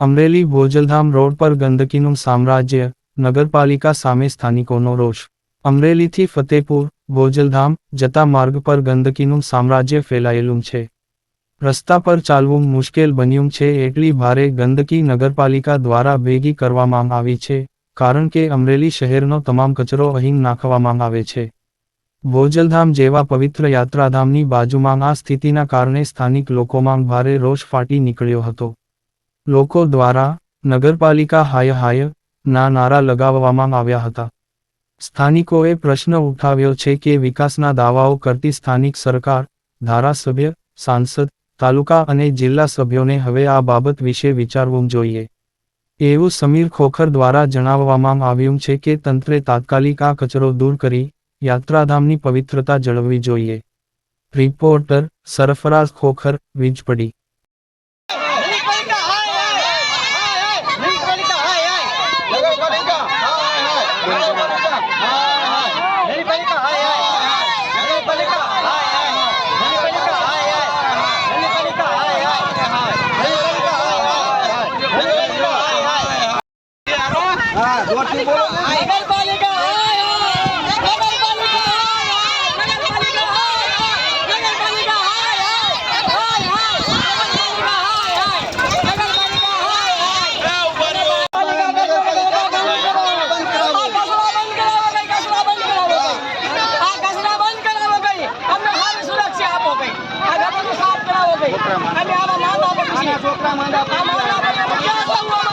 Amreli ભોજલધામ road પર ગંદકીનું સામ્રાજ્ય, નગરપાલિકા સામે સ્થાનિકોનો રોષ. અમરેલીથી ફતેપુર ભોજલધામ જતા માર્ગ પર ગંદકીનું સામ્રાજ્ય ફેલાયેલું છે. રસ્તા પર ચાલવું મુશ્કેલ બન્યું છે એટલી ભારે ગંદકી નગરપાલિકા દ્વારા ભેગી કરવામાં આવી છે, કારણ કે અમરેલી શહેરનો તમામ કચરો અહીં નાખવામાં આવે છે. ભોજલધામ જેવા પવિત્ર યાત્રાધામની બાજુમાં આ સ્થિતિના કારણે સ્થાનિક લોકોમાં ભારે રોષ ફાટી નીકળ્યો હતો. લોકો દ્વારા નગરપાલિકા હાય હાય ના નારા લગાવવામાં આવ્યા હતા. સ્થાનિકોએ પ્રશ્ન ઉઠાવ્યો છે કે વિકાસના દાવાઓ કરતી સ્થાનિક સરકાર, ધારાસભ્ય, સાંસદ, તાલુકા અને જિલ્લા સભ્યોને હવે આ બાબત વિશે વિચારવું જોઈએ. એવું સમીર ખોખર દ્વારા જણાવવામાં આવ્યું છે કે તંત્રે તાત્કાલિક આ કચરો દૂર કરી યાત્રાધામની પવિત્રતા જળવવી જોઈએ. રિપોર્ટર સરફરાઝ ખોખર, વીજપડી. છોકરા માંડા છોકરા માંડા